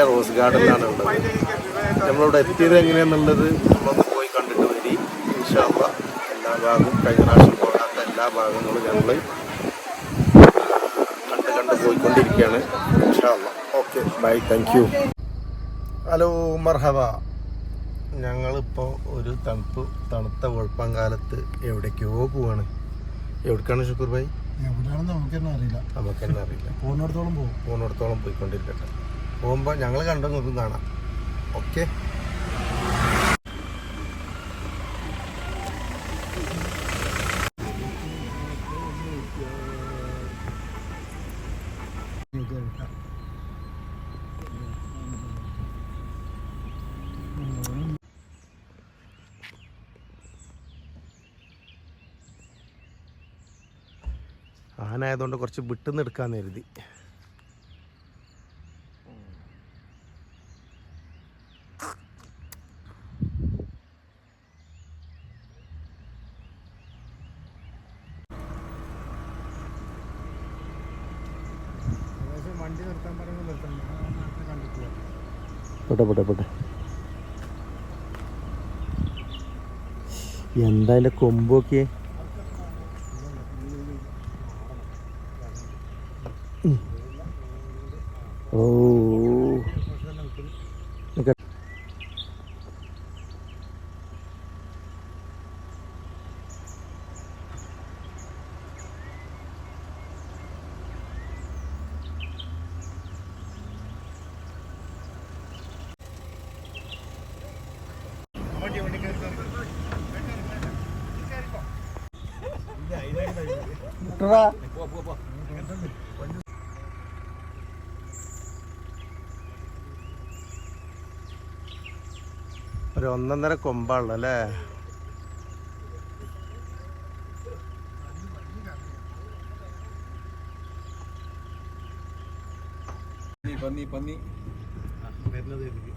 ഊട്ടിയിലെ rose ഗാർഡനിലാണ് ഉള്ളത്. നമ്മളിവിടെ എത്തിയത് എങ്ങനെയാണെന്നുള്ളത് നമ്മളൊന്ന് പോയി കണ്ടിട്ട് വരി. ഇൻഷാല്ല എല്ലാ ഭാഗവും കഴിഞ്ഞ പ്രാവശ്യം പോകാത്ത എല്ലാ ഭാഗങ്ങളും ഞങ്ങൾ കണ്ട് കണ്ട് പോയിക്കൊണ്ടിരിക്കുകയാണ്. ഇൻഷാല്ല okay. Bye. Thank you. Hello മർഹബ. ഞങ്ങളിപ്പോൾ ഒരു തണുപ്പ് തണുത്ത വെളുപ്പംകാലത്ത് എവിടേക്കോ പോവാണ്. എവിടേക്കാണ് ഷുക്കൂർ ഭായി? എവിടെയാണെന്ന് നമുക്ക് തന്നെ അറിയില്ല നമുക്ക് തന്നെ അറിയില്ല പോകുന്നിടത്തോളം പോകും പോകുന്നിടത്തോളം പോയിക്കൊണ്ടിരിക്കട്ടെ. പോകുമ്പോൾ ഞങ്ങൾ കണ്ടു കാണാം. ഓക്കെ ആനായതുകൊണ്ട് കുറച്ച് വിട്ടുന്ന് എടുക്കാമെന്ന് കരുതി. പോട്ടെ പോട്ടെ പോട്ടെ. എന്താ അതിന്റെ കൊമ്പൊക്കെ ഒരു ഒന്നൊന്നര കൊമ്പാണല്ലോ അല്ലേ? പന്നി പന്നി ശരിക്കും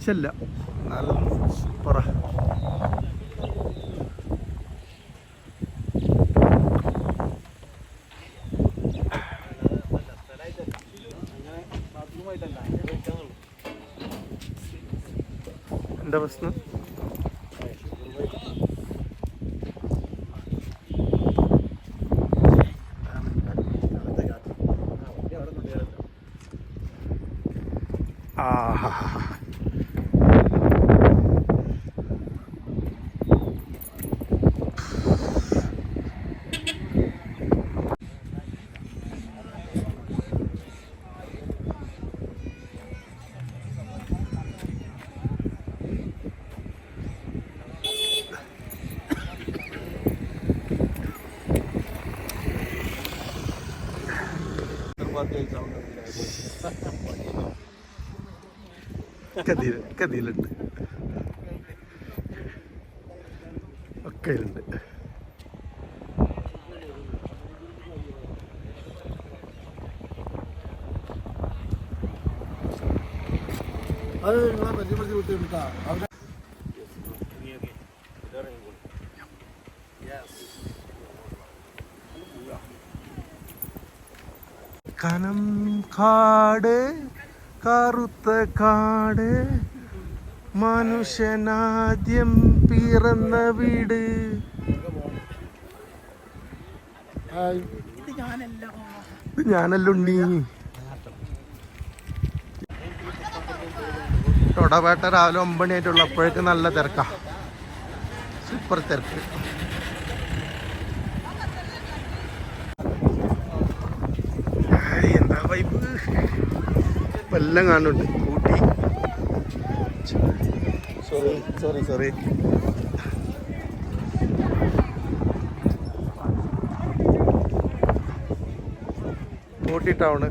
വെളിച്ചല്ല പറ. എന്താ പ്രശ്നം? കതിയിലുണ്ട് ഒക്കെ ഉണ്ട് അത് നിങ്ങളെ പരിചയപ്പെടുത്തി വിട്ടിട്ടാ അവരെ കനം കാട് കറുത്ത കാട് മനുഷ്യനാദ്യം പിറന്ന വീട്. ഇത് ഞാനല്ലോ. ഉണ്ണി. ടൊടപേട്ട രാവിലെ ഒമ്പണിയായിട്ടുള്ള അപ്പോഴേക്ക് നല്ല തിരക്കാ. സൂപ്പർ തിരക്ക്. എല്ലാം കാണുന്നുണ്ട്. Ooty. Sorry sorry sorry Ooty town.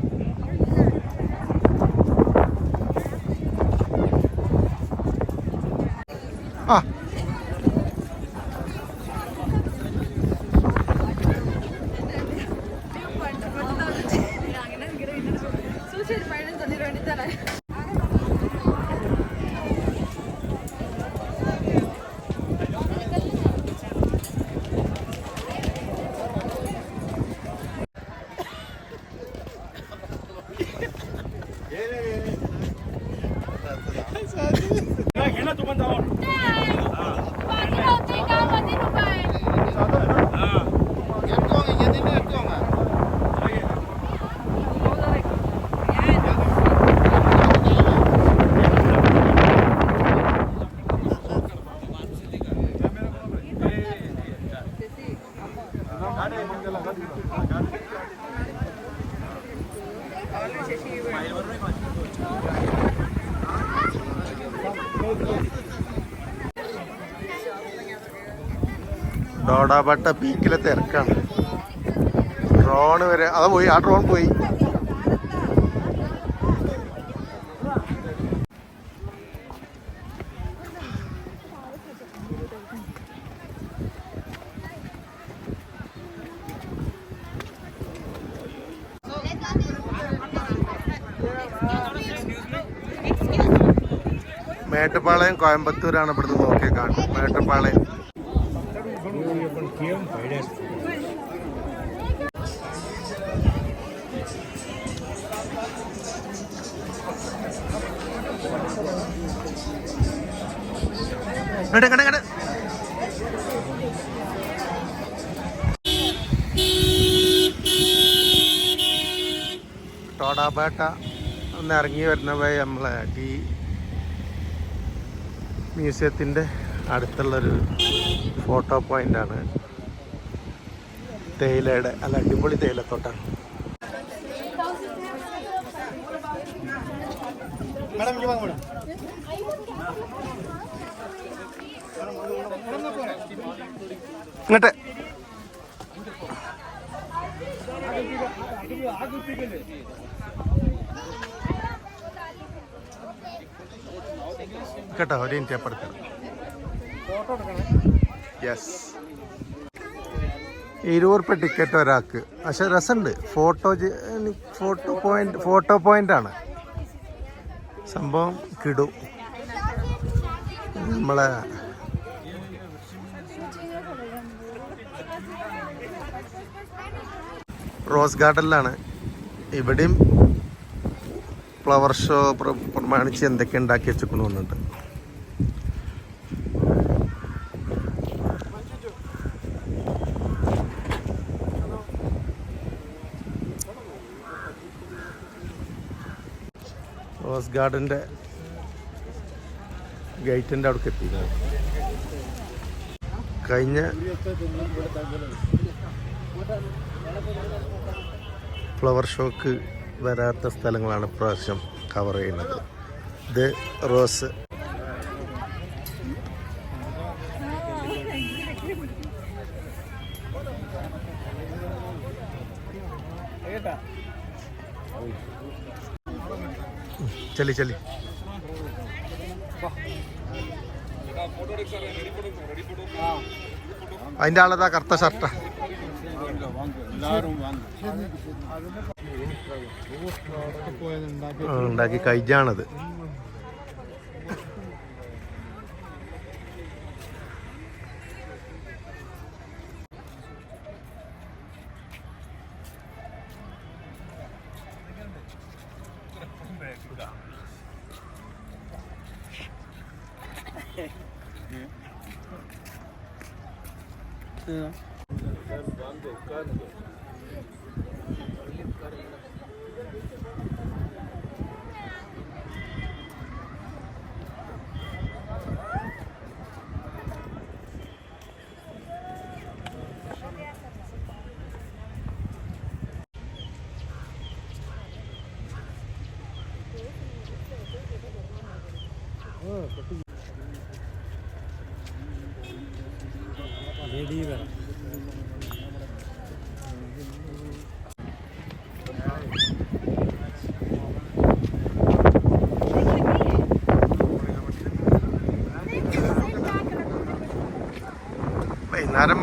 Doddabetta പീക്കിലെ തിരക്കാണ്. ഡ്രോൺ വരെ അത് പോയി ആ ഡ്രോൺ പോയി. മേട്ടുപ്പാളയം കോയമ്പത്തൂരാണ് ഇവിടുന്ന് നോക്കിയാൽ കാണും മേട്ടുപ്പാളയം. കണ്ട കട കട ടോടാപേട്ട ഒന്ന് ഇറങ്ങി വരുന്ന വഴി നമ്മളെ ഈ മ്യൂസിയത്തിന്റെ അടുത്തുള്ളൊരു ഫോട്ടോ പോയിന്റാണ്. തേയിലയുടെ അല്ല അടിപൊളി തേയിലത്തോട്ടാണ്. ഇങ്ങോട്ട്. കേട്ടോ ഒരു മിനിറ്റ് അപ്പുറത്ത് യെസ് ഇരുപത് റുപ്യ ടിക്കറ്റ് ഒരാൾക്ക്. പക്ഷെ രസമുണ്ട്. Photo photo point photo point ആണ്. സംഭവം കിടു. നമ്മളെ റോസ് ഗാർഡനിലാണ്. ഇവിടെയും ഫ്ലവർ ഷോ പ്ര- പ്രമാണിച്ച് എന്തൊക്കെ ഉണ്ടാക്കി വെച്ചിക്കണമെന്നുണ്ട് റോസ് ഗാർഡന്റെ ഗേറ്റിന്റെ അവിടേക്ക് എത്തി. കഴിഞ്ഞ ഫ്ലവർ ഷോക്ക് വരാത്ത സ്ഥലങ്ങളാണ് ഇപ്രാവശ്യം കവർ ചെയ്യുന്നത്. ഇത് റോസ് ചലി ചലി അതിന്റെ ആളതാ കറുത്ത ഷർട്ടാ ഉണ്ടാക്കി കഴിച്ചാണത്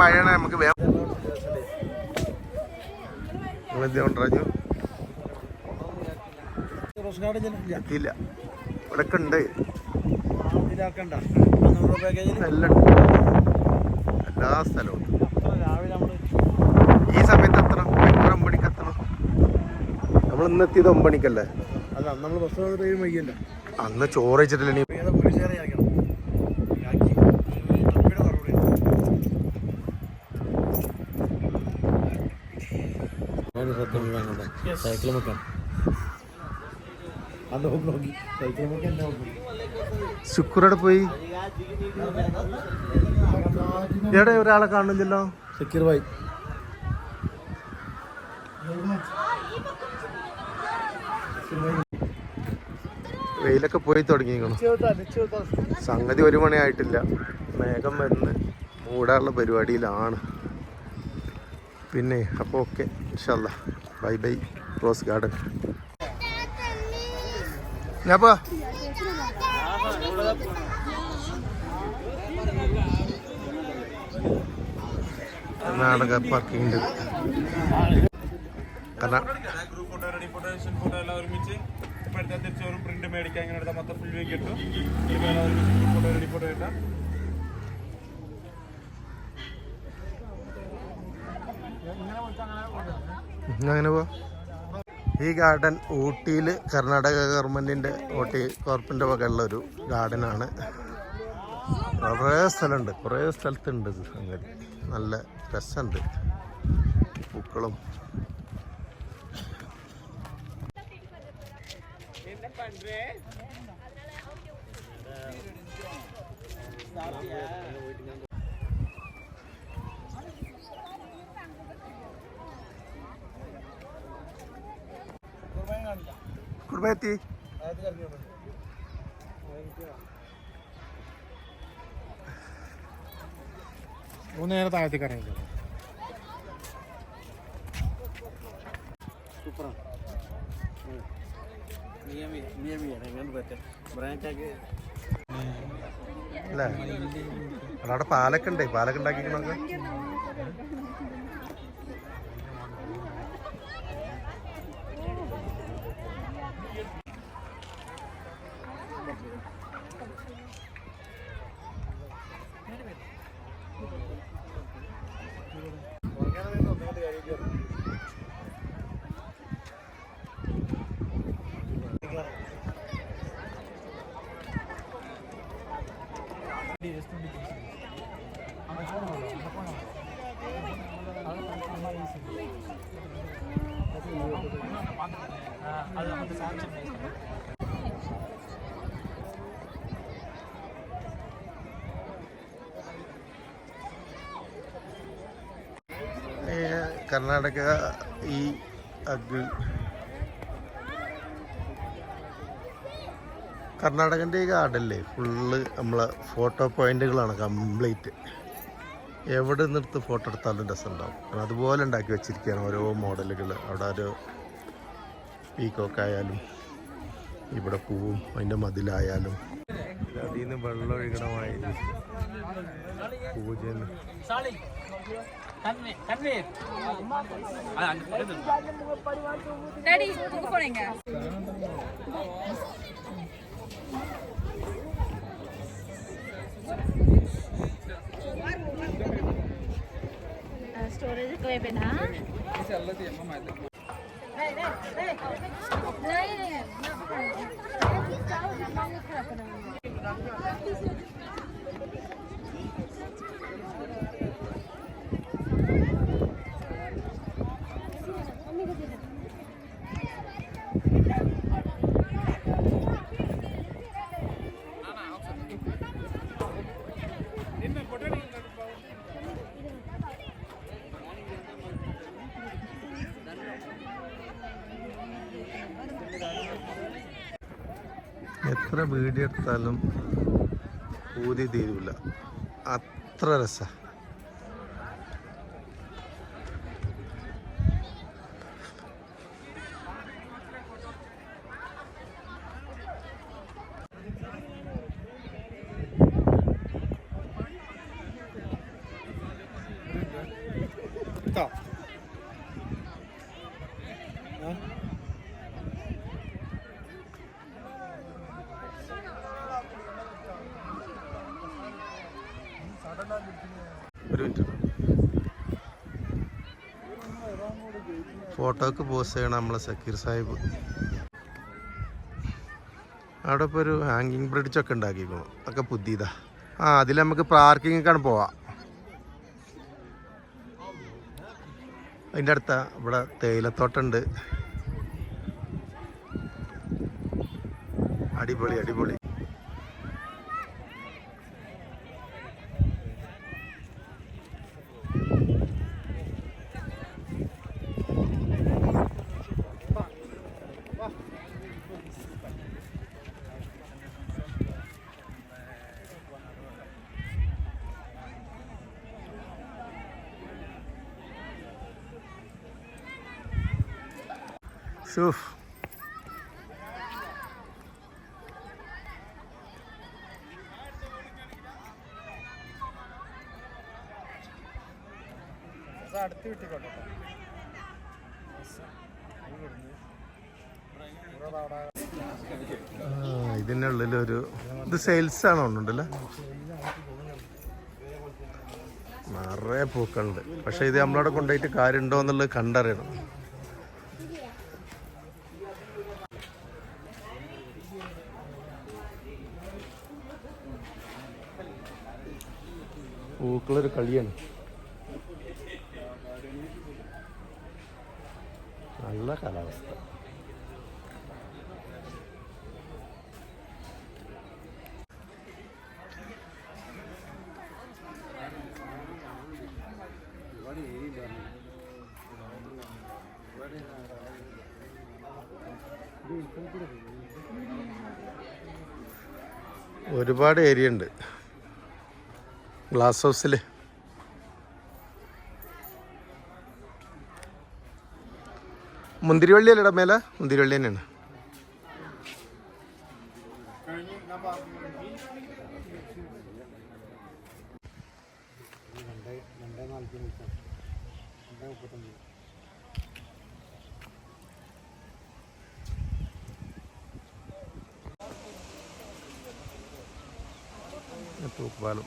മഴയാണ് നമുക്ക് വേണം നിങ്ങളെന്താ കൊണ്ടുവരാഞ്ഞു എത്തിയില്ല. ഇവിടെ ഉണ്ട്. എല്ലാം എല്ലാ സ്ഥലവും ഈ സമയത്ത് എത്തണം. ഭയങ്കര ഒമ്പണിക്ക് എത്തണം? നമ്മൾ ഇന്ന് എത്തിയത് ഒമ്പണിക്കല്ലേ? അന്ന് ചോറ് വെച്ചിട്ടില്ല സൈക്കിൾ മുക്കാൻ ശുക്രടെ പോയി? ഇവിടെ ഒരാളെ കാണുന്നില്ലല്ലോ? സക്കീർ ഭായി. വെയിലൊക്കെ പോയി തുടങ്ങിയിരിക്കണം സംഗതി ഒരു മണിയായിട്ടില്ല മേഘം വരുന്ന് മൂടാനുള്ള പരിപാടിയിലാണ്. പിന്നെ അപ്പോൾ ഓക്കെ ഇൻഷല്ല ബൈ ബൈ റോസ് ഗാർഡൻ. ഞാൻ പോ കർണാടക പാർക്കിംഗ് ഉണ്ട് കാരണം group photo ready photo session photo എല്ലാം ഒരുമിച്ച് ഇപ്പൊ എടുത്താൽ തിരിച്ച് ഒരു പ്രിന്റ് മേടിക്കാൻ ഇങ്ങനെ എടുത്താൽ മൊത്തം ഫുൾ വീക്ക് കിട്ടും ഇപ്പൊ എല്ലാം ഒരുമിച്ച് ഫോട്ടോ റെഡി ഫോട്ടോ ഇട്ടാൽ അങ്ങനെ പോ ഈ ഗാർഡൻ ഊട്ടിയിൽ കർണാടക ഗവൺമെന്റിന്റെ ഊട്ടി കോർപ്പിന്റെ വകയുള്ള ഒരു ഗാർഡനാണ്. കുറേ സ്ഥലമുണ്ട് കുറേ സ്ഥലത്തുണ്ട് ഇത് സംഗതി. നല്ല രസമുണ്ട്. പൂക്കളും. കുടുംബത്തി മൂന്ന് നേരം താഴത്തേക്ക് ഇറങ്ങി അല്ലേ? അവിടെ പാലൊക്കെ പാലക്കുണ്ടാക്കി പാലൊക്കെ ഉണ്ടാക്കിക്കണൊക്കെ ਬੰਦ ਕਰੀ ਜੀ കർണാടക ഈ അഗ്രി കർണാടകന്റെ ഈ ഗാർഡനിലെ ഫുള്ള് നമ്മളെ ഫോട്ടോ പോയിന്റുകളാണ് കംപ്ലീറ്റ്. എവിടെ നിന്നെടുത്ത് ഫോട്ടോ എടുത്താലും രസമുണ്ടാവും. അതുപോലെ ഉണ്ടാക്കി വെച്ചിരിക്കുകയാണ് ഓരോ മോഡലുകൾ അവിടെ ഒരു പീക്കോക്കായാലും ഇവിടെ പൂവും അതിന്റെ മതിലായാലും. അതിൽ നിന്ന് വെള്ളം ഒഴുകണമായി പൂജ டாடி உங்க போனீங்க స్టోరేజ్కి అయిపోయినా എടുത്താലും ഊതി തീരൂല. അത്ര രസ കേട്ടോ ഒരു മിനിറ്റ് ഫോട്ടോക്ക് പോസ് ചെയ്യണം നമ്മളെ സക്കീർ സാഹിബ്. അവിടെ ഇപ്പോൾ ഒരു ഹാങ്ങിങ് ബ്രിഡ്ജൊക്കെ ഉണ്ടാക്കിക്കണു. ഒക്കെ പുതിയതാ. ആ അതിൽ നമുക്ക് പാർക്കിങ്ങൊക്കെയാണ് പോവാം. അതിന്റെ അടുത്ത ഇവിടെ തേയിലത്തോട്ടമുണ്ട് അടിപൊളി അടിപൊളി. ഷൂഫ് അടുത്ത് ഇതിന്റെ ഉള്ളിലൊരു ഇത് സെയിൽസ് ആണോ ഉണ്ടല്ലേ നിറയെ പൂക്കളുണ്ട്. പക്ഷെ ഇത് നമ്മളവിടെ കൊണ്ടുപോയിട്ട് കാര്യമുണ്ടോ എന്നുള്ളത് കണ്ടറിയണം. കളിയാണ്. നല്ല കാലാവസ്ഥ. ഒരുപാട് ഏരിയ ഉണ്ട്. ഗ്ലാസ് ഹൗസിൽ മുന്തിരിവള്ളി അല്ലടാ മേലെ? മുന്തിരിവള്ളി തന്നെയാണ്. തൂക്കുപാലം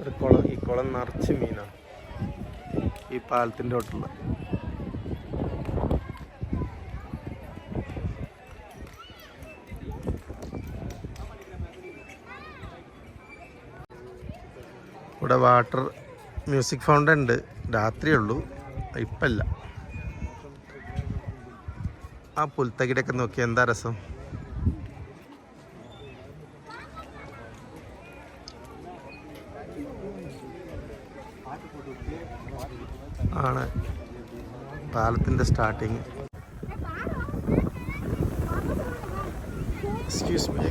ഒരു കുളം നിറച്ച് മീനാണ്. ഈ പാലത്തിന്റെ തൊട്ടുള്ള ഇവിടെ വാട്ടർ മ്യൂസിക് ഫൗണ്ടൻ ഉണ്ട്. രാത്രിയുള്ളൂ. ഇപ്പല്ല. ആ പുൽത്തകിടൊക്കെ നോക്കി എന്താ രസം ആണ് പാലത്തിന്റെ സ്റ്റാർട്ടിങ് എക്സ്ക്യൂസ് മീ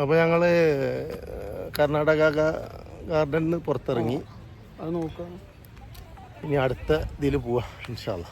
അപ്പോൾ ഞങ്ങൾ കർണാടക ഗാർഡനിൽ നിന്ന് പുറത്തിറങ്ങി. അത് നോക്കാം ഇനി അടുത്ത ഇതിൽ പോവാം ഇൻഷാല്ല